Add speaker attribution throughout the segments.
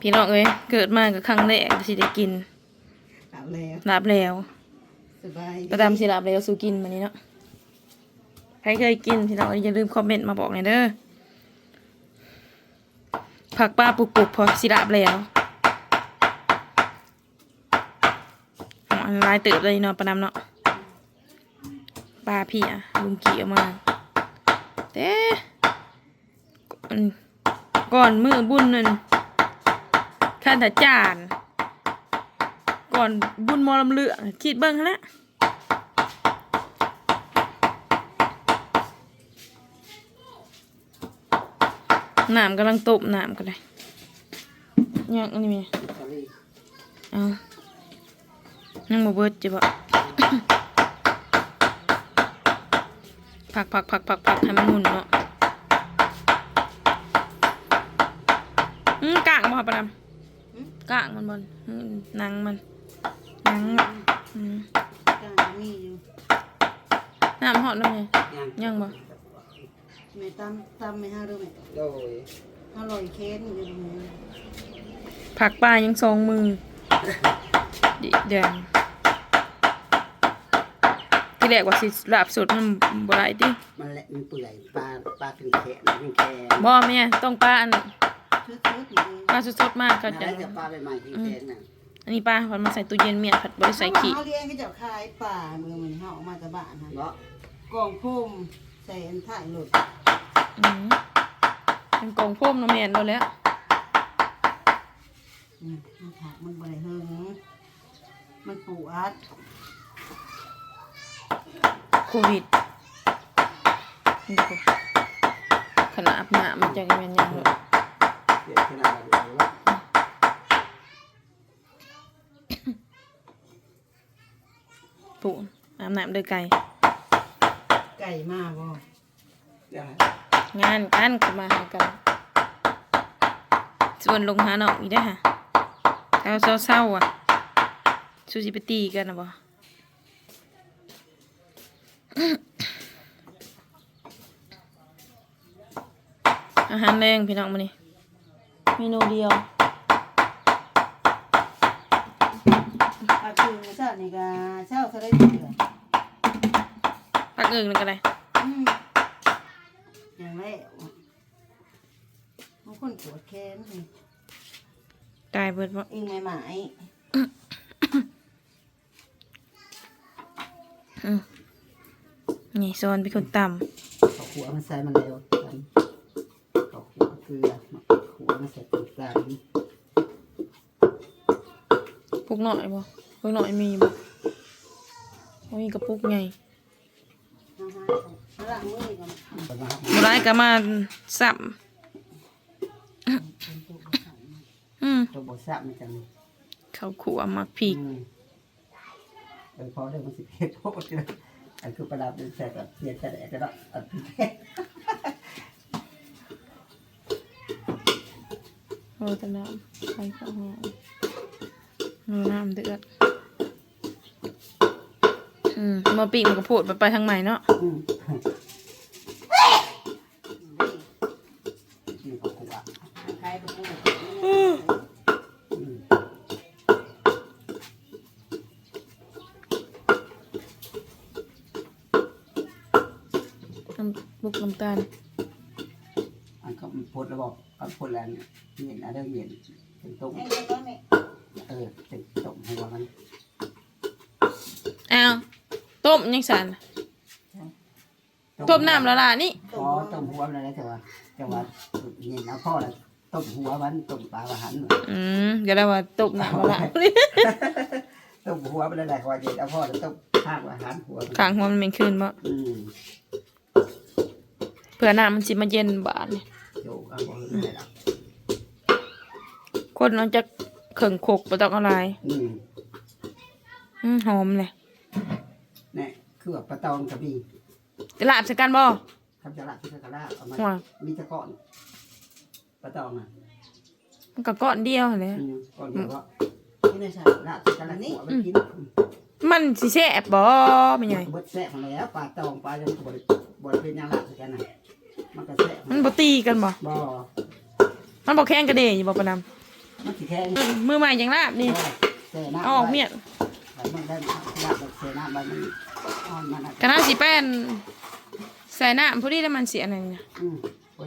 Speaker 1: พี่น้องเอ้ยเกิดมากับครั้งแรกสิได้กิน
Speaker 2: เอาแล้ว
Speaker 1: ลาบแล้ว
Speaker 2: สบาย
Speaker 1: ประดามสิลาบแล้วสู้กินมันนี้เนาะใครเคยกินพี่น้องอย่าลืมคอมเมนต์มาบอกหน่อยเด้อผักป้าปลูกๆพอสิลาบแล้วอ๋ออันลายเติบเลยเนาะประดามเนาะปลาพี่อะลุงกี่เอามาแต่ก่อนก่อนมือบุญนั่น ข้าแต่จานก่อนบุญมอลำเลือคิดเบิ้งหั่นแหล้วน้ำกำลังตบน้ำกันเลยยังอันนี้มี
Speaker 2: สลี
Speaker 1: เอายังบ่เบิดจะบ่ผักผักผักผักผักให้มันหมุนเนาะอืมกางบ่ครับปะดำ กลางมันบนอืมหนังมันหนังอะอืม
Speaker 2: กางมีอยู่
Speaker 1: น้ำหอดน้ำไง
Speaker 2: ยัง
Speaker 1: ยังบ่
Speaker 2: แม่ตำตำไม่ห้าด้วยไหม
Speaker 3: โดย
Speaker 2: อร่อยเค้นอยู่ตรงนี้
Speaker 1: ผักปลายังสองมือดิเดี๋ยวที่แรกว่าสิลาบสดมันบ่ได้ติ
Speaker 3: มันแหละมันเปื่อยปลาปลาขึ้นแขนขึ้นแขน
Speaker 1: บ่แม่ต้องปลาอัน
Speaker 2: ชุดชุดอยู่
Speaker 1: ปลาสดๆมากก็
Speaker 3: นั่น
Speaker 1: จะ
Speaker 3: แหละจะปลาใบใหม่ขึ้นแขนน่ะ
Speaker 1: อันนี้ปลาผัดมาใส่ตู้เย็นเมียนผัดบ่ได้ใส่ขี้
Speaker 2: เขาเลี้ยงก็จะขายป่าเมืองมันเฮาออกมาจากบ้านฮะ
Speaker 3: เนาะ
Speaker 2: กล่องพุ่มใส่อันถ่ายหลุด
Speaker 1: อืมเป็นกองโฟมเนาะแม่นแล้วแหล้ว
Speaker 2: อืมมันถักมันบริเฮงมันปวด
Speaker 1: โควิดนี่ก็ขนาดอาบน้ำมันจะแม่นยังเล ปูอาบน้ำเด้อไก่
Speaker 2: ไก่มาบ่
Speaker 3: เดี๋ยว
Speaker 1: งานกันก็มาหากันส่วนลงหาน้องอีกได้อค่ะแล้วเศร้าๆอะสู้สิไปตีกันนะบ่อาหารแรงพี่น้องมานี่ เมนูเดียว
Speaker 2: อาคือเช้านี่ก็เช้าเท่าไรเดือ
Speaker 1: พักเอิงนึงกันเลย
Speaker 2: อืมอย่างแรกบางคนปวดแขนนี่
Speaker 1: ตายเบิดบ่
Speaker 2: เองไม่หมาย
Speaker 1: อืมนี่ซอนเป็นคนต่
Speaker 3: เขาขัวมันใส่มันเร็วกันเขาขัวเกลือขัว มันใส่ตรงกลางำ
Speaker 1: ปุกหน่อยบ่ปุกหน่อยมีบ่บ่มีกระปุกไง
Speaker 2: เอาหาเอาล้างมือก่อน
Speaker 3: ประมาณ
Speaker 1: บ่ได้ก็มาซ้ำอืม
Speaker 3: ตัวบดซับมันจัง
Speaker 1: ข้าวขัวหมักพริก
Speaker 3: อืมเออพอเรื่องมันสิเพชรโทษเลยอันคือประดับเป็นแสกับเทียนแสดงก็ได้อันเป็นเพ ชร
Speaker 1: โอ้ตะน้ำใส่ข้าวหอมเอาน้ำเดือด อืมมาปีกมันก็พูดไปไปทางใหม่เนาะ
Speaker 3: อืมนี่เขาขัว
Speaker 2: ใครไปพูด
Speaker 3: อืม
Speaker 1: น้ำบุกน้ำตาล
Speaker 3: อันเขา พดระบอกเขาพดแล้วเนี่ยเย็นอะไรเย็นเป็นต้ม
Speaker 2: ไอ้เรื่องนั้นเนี่ย
Speaker 3: เออเป็นต้มให้ว่ามัน
Speaker 1: อ้าวต้มยังสันต้มน้ำและล่ะนี่
Speaker 3: อ๋อต้มหัวมันอะไรแต่ว่าแต่ว่าเย็นเอาพ่อแล้วต้มหัวมันต้มปลาหัน
Speaker 1: อืมก็ได้ว่าต้มน้ำและล่ะ
Speaker 3: ต้มหัวมันอะไรว่าเย็นเอาพ่อแล้วต้มข้างว่าหันหัวมัน
Speaker 1: ข้างหัวมันเป็นคืนบ่
Speaker 3: อืม
Speaker 1: เพื่อน้ำมันสิมาเย็นบาดนี่
Speaker 3: โยกเอาบ่เห็นได้หรอก
Speaker 1: คนเราจะเข่งโคกบ่ต้องอะไร
Speaker 3: อืม
Speaker 1: อืมหอมเลย
Speaker 3: เนี่ยคือว่าปลาตองกับมี
Speaker 1: จะลาบใส่กันบ่
Speaker 3: คำจะละที่กระลาเอามา
Speaker 1: ว่า
Speaker 3: มีตะก้อนปลาตองอะ
Speaker 1: มันก็ก้อนเดียวเลย
Speaker 3: อืมก้อนเดียวก็
Speaker 2: ที่ไหนใช่
Speaker 3: ละที่กระลาหัวมันกิน
Speaker 1: มันสิแซ่บบ่ไม่ใหญ่
Speaker 3: บดแซ่บมาแล้วปลาตองปลายังบดบดเป็นยังละคือกันน่ะ มันก็แซ่บ
Speaker 1: มันบ่ตีกันบ่
Speaker 3: บ่
Speaker 1: มันบ่แข่งกระเดยอยู่บ่ปะนำ
Speaker 3: มันสิแข็ง
Speaker 1: มือใหม่อย่างลาบนี่
Speaker 3: เสน้ำ
Speaker 1: เอาออกเมียน
Speaker 3: มันได้ลาบเสน้ำมันอ่อนมัน
Speaker 1: กะน่าสิแป้นใส่น้ำพอดีแล้วมันเสียอันนั้นเนี่ย
Speaker 3: อืม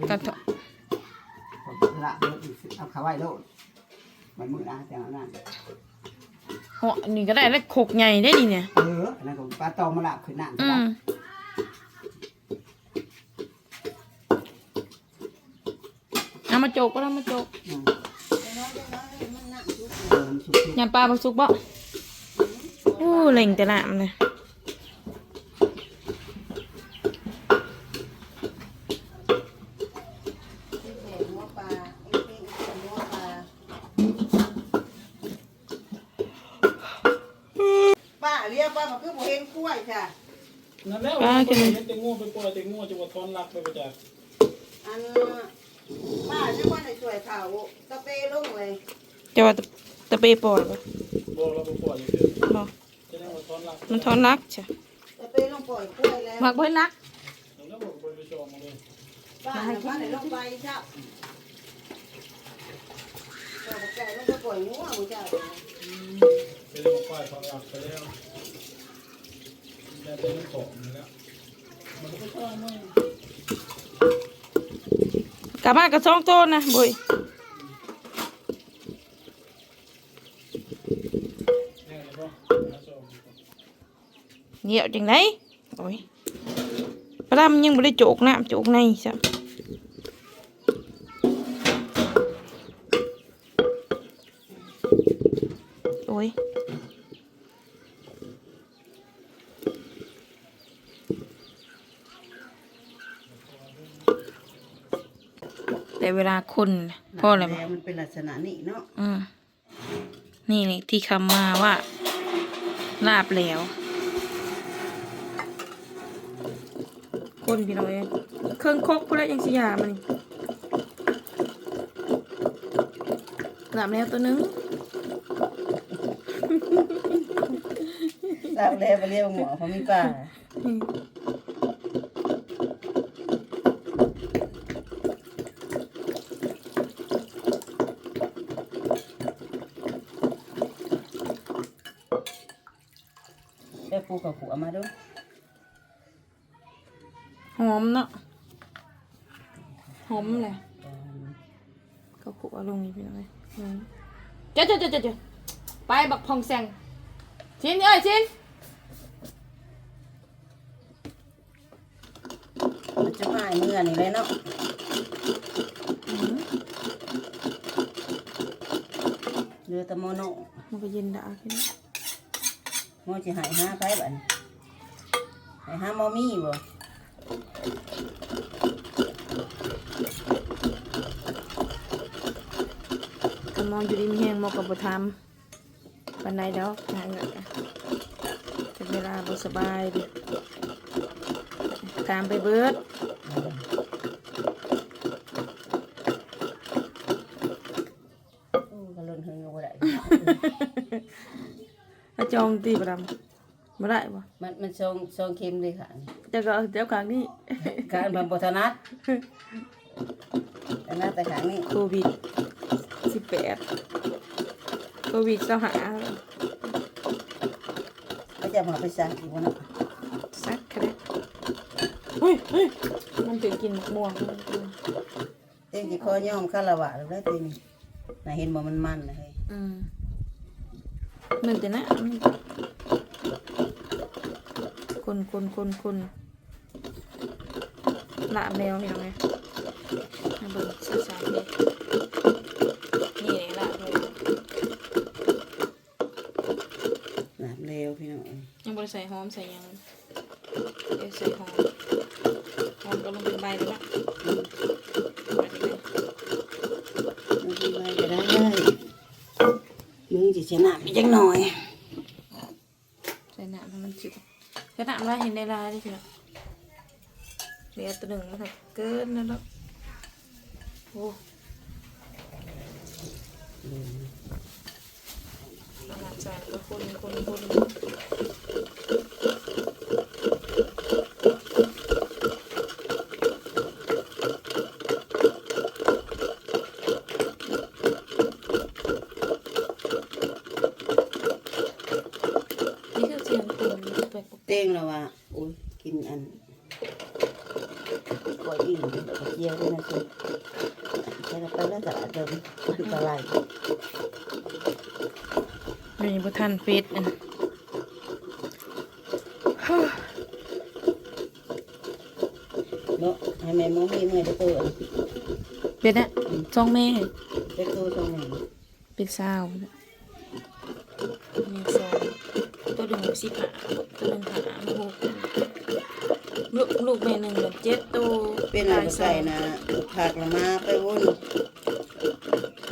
Speaker 1: ก็เถอะ
Speaker 3: ละเอาขาไว้โลดมันมือนะแต่นั้น
Speaker 1: โอ้นี่ก็ได้แล้วขกใหญ่ได้นี่เนี่ย
Speaker 3: เอออันนั้นก็ปลาตองมาละขึ้นน้ำ
Speaker 1: อืม เอามาโจกก็เอามาโจก
Speaker 3: อืม
Speaker 2: น้อยๆน้อยๆมันหนักทุก
Speaker 3: เออมันสุก
Speaker 1: ยำปลาบักซุกบ่อู้เล่งแต่น้ำเลย
Speaker 2: ที่แผงหัวปลาไอ้ปิ้งหัวปลาป้าเรียกว่ามันคือบ่เห็นกล้วยค่ะ
Speaker 4: นั่นแล้วมันเป็นเต็งงูไปปล่อยเต็งงูจะว่าทอนรักไปประจักษ์
Speaker 2: อัน ป้าจะว่าในสวยเขาตะเปลงเลย
Speaker 1: จะว่าตะตะเปปล่อยบ่
Speaker 4: บอกเราไปปล่อยอยู่เถอะ
Speaker 1: บ่
Speaker 4: จะได้ว่าทอนรัก
Speaker 1: มันทอนรักใช่
Speaker 2: ตะเปลงปล่อยกล้วยแล้ว
Speaker 1: มักบ่ให้รัก
Speaker 4: แล้วบอกไปไปจองมาเลย
Speaker 2: ป้าเนี่ยป้าไหนลงไปเจ้าเจ้าบอกแกลงไปปล่อยงัวมึงเจ้า
Speaker 4: จะได้มาปล่อยทอนรักไปแล้วจะได้ไม่ตกแล้วมันก็ชอบมาก
Speaker 1: กลับมากระซ่องโตนนะบุย
Speaker 4: แน่เลยป่ะมาชม
Speaker 1: เหนียวจังไดโอ้ยปลามันยังบ่ได้โจกน้ำโจกในซะโแต่เวลาคนน่ะพ่ออะไรบ่
Speaker 2: แล้วมันเป็นลักษณะนี้เนาะ
Speaker 1: อืมนี่นี่ที่คำมาว่าลาบแล้วคนพี่น้อยเครื่องคกพูดแล้วยังสิยามันนี่ลาบแล้วตัวหนึง
Speaker 2: ทราบแล้วไปเรียกหมอเขามีป้า
Speaker 1: อืม
Speaker 2: แค่ปูกับผัวมาดู
Speaker 1: หอมเนาะหอมเลยก็ขุเอาลงนี่พี่น้อยอืมเจ้าเจ้าเจ้าเจ้าเจ้าไปบักพองแซงชินเอ้ยชิน
Speaker 2: มันจะมาเมื่อนี่เลยเนาะ
Speaker 1: อืม
Speaker 2: เรือตะโมโน
Speaker 1: มันก็เย็นดาขึ้น
Speaker 2: โมจะหายห้าไปบัดหายห้ามอมี่บ่
Speaker 1: กำมองอยู่ดีมีแห้งมอกับบทำปันไดดอกงานเงินกันเป็นเวลาบ่สบายดิตามไปเบิด
Speaker 2: อู้กระลุนเฮงก็บ่ได้
Speaker 1: ถ้า จองตีประดำบ่ได้บ่
Speaker 2: มันมันทรงทรงเค็มเลยค่ะ
Speaker 1: จะก็เอาเดี๋ยวครั้งนี้
Speaker 2: การพันบทนัดถนัดแต่ขางนี้
Speaker 1: โควิดสิบแปดโควิดเจ้าหา
Speaker 2: ก็จะมาไปสั่งอีกวันนะ
Speaker 1: ซักคะแนนเฮ้ยเฮ้ยมันถึงกินมะม่วง
Speaker 2: เต็มจีคอย่อมคาราวะแล้วเต็มน่าเห็นบ่มันมันเลย
Speaker 1: อืมห นึ่งแต่นะคนคนคนคนละแมวเห็นไหมมาเบิ่งสายๆเลยนี่เลยละเลย
Speaker 2: หนาเร็วพี่น้อง
Speaker 1: ยังบริใส่หอมใส่ยังเดี๋ยวใส่หอมหอมก็ลงเป็นใบเลยละใบเลย
Speaker 2: มันกินอะไรก็ได้ มึงจะชนะไปจังหน่อย
Speaker 1: ใส่หนามให้มันจิบกระหนามลายเห็นได้ลายได้ทีละเหลือตัวหนึ่งแล้วค่ะเกินแล้วเนาะโอ้ประมาณใส่แล้วก็คนคนคน
Speaker 2: ต้งแล้วว่าโอ้ย กินอันก่อยอิ่มกระเจียวด้วยนะสิใช้ไปแล้วจะเดิมอันตราย
Speaker 1: มีบุทันเฟสอัน
Speaker 2: เนาะให้แม่มองมีเมื่อยได้ตัวอัน
Speaker 1: เป็ดอะจ้องแม่
Speaker 2: ได้ตัวตรงไหน
Speaker 1: เป็ดสาวมีสองตัวหนึ่งสิบห้าตัวหนึ่งหาหกลูกลูกแม่หนึ่งเหลือเจ็ดตัว
Speaker 2: เป็ นอะไรใส่นะผักละมาไปวุ่น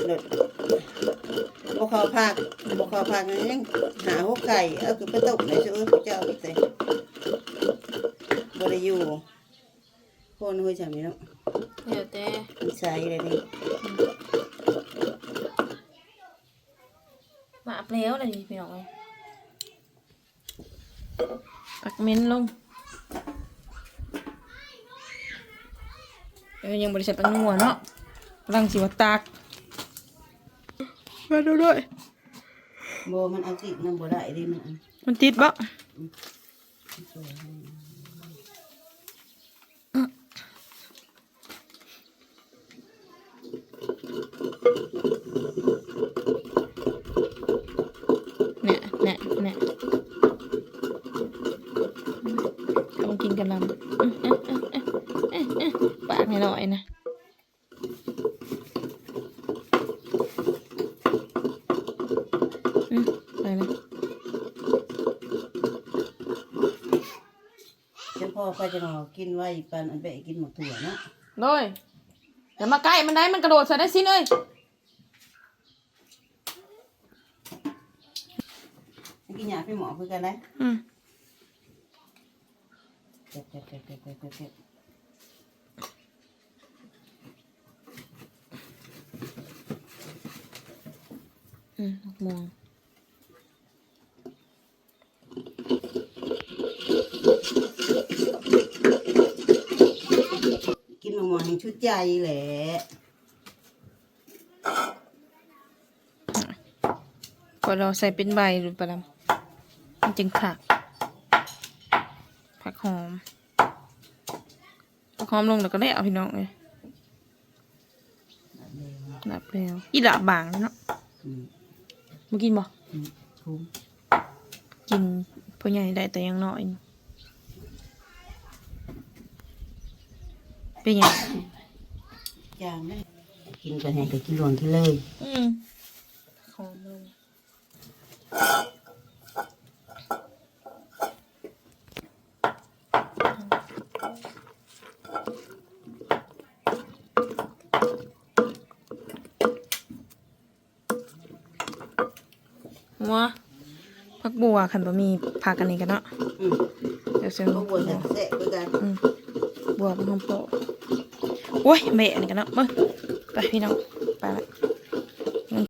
Speaker 2: เด็ดบกเขาผักบกเขาผักนี่ยังหาหัวไก่เอาคือไปตกในช่วยเจ้าไปใส่บริยูคนหัวจำนี่เนาะ
Speaker 1: เดี๋ยวแต่
Speaker 2: มีใส่เลยนี่
Speaker 1: มาอัพแล้วเลยพี่น้องเลยปักเม้นลง เออยังบริษัทปังนัวเนาะกำลังสิวตากมาดูด้วย
Speaker 2: โบมันเอาติดน้ำบ่ได้ดิมันอัน
Speaker 1: มันติดบ่เนี่ยเนี่ยเนี่ยกำลังกินกะหล่ำอื้ออื้ออื้ออื้ออื้ออื้อปากหน่อยๆนะอืมไปเลย
Speaker 2: เจ้า พ่อก็จะรอกินไว้ปันอันเบะกินหมดถั่วเนาะ
Speaker 1: เลยอย่ามาใกล้มันได้มันกระโดดใส่ได้สิเลย
Speaker 2: กินยาพี่หมอคือกันได้
Speaker 1: อืม
Speaker 2: เจ็บเจ็บเจ็บเจ็บเจ็บเจ็บเจ็บ
Speaker 1: อืมมอง
Speaker 2: กิ นหมอหมอแห่งชุดใจแหละ
Speaker 1: พอเราใส่เป็นใบหรือปลาดำมันจึงขัก ผักหอม ผักหอมลงแล้วก็ได้เอาพี่น้องเลยหลับแล้วอีหลับบางแล้วเนาะ
Speaker 2: อืมา
Speaker 1: กินบ่
Speaker 2: อืมคุ้ม
Speaker 1: กินพ่อใหญ่ได้แต่ยังน้อยเป็นยัง
Speaker 2: จางได้กินกันแห่งกับกินหลวงกินเลย
Speaker 1: อืมหอมลงหัวผักบัวขันบะมีผักอันนี้กันเนาะ
Speaker 2: อืม
Speaker 1: เดี๋ยวเสียง
Speaker 2: พวกบัวจะแสะคือกัน
Speaker 1: อืมบัวมันหอมโปะ โอ้ยแม่นี่กันเนาะมึงไปพี่น้องไปละ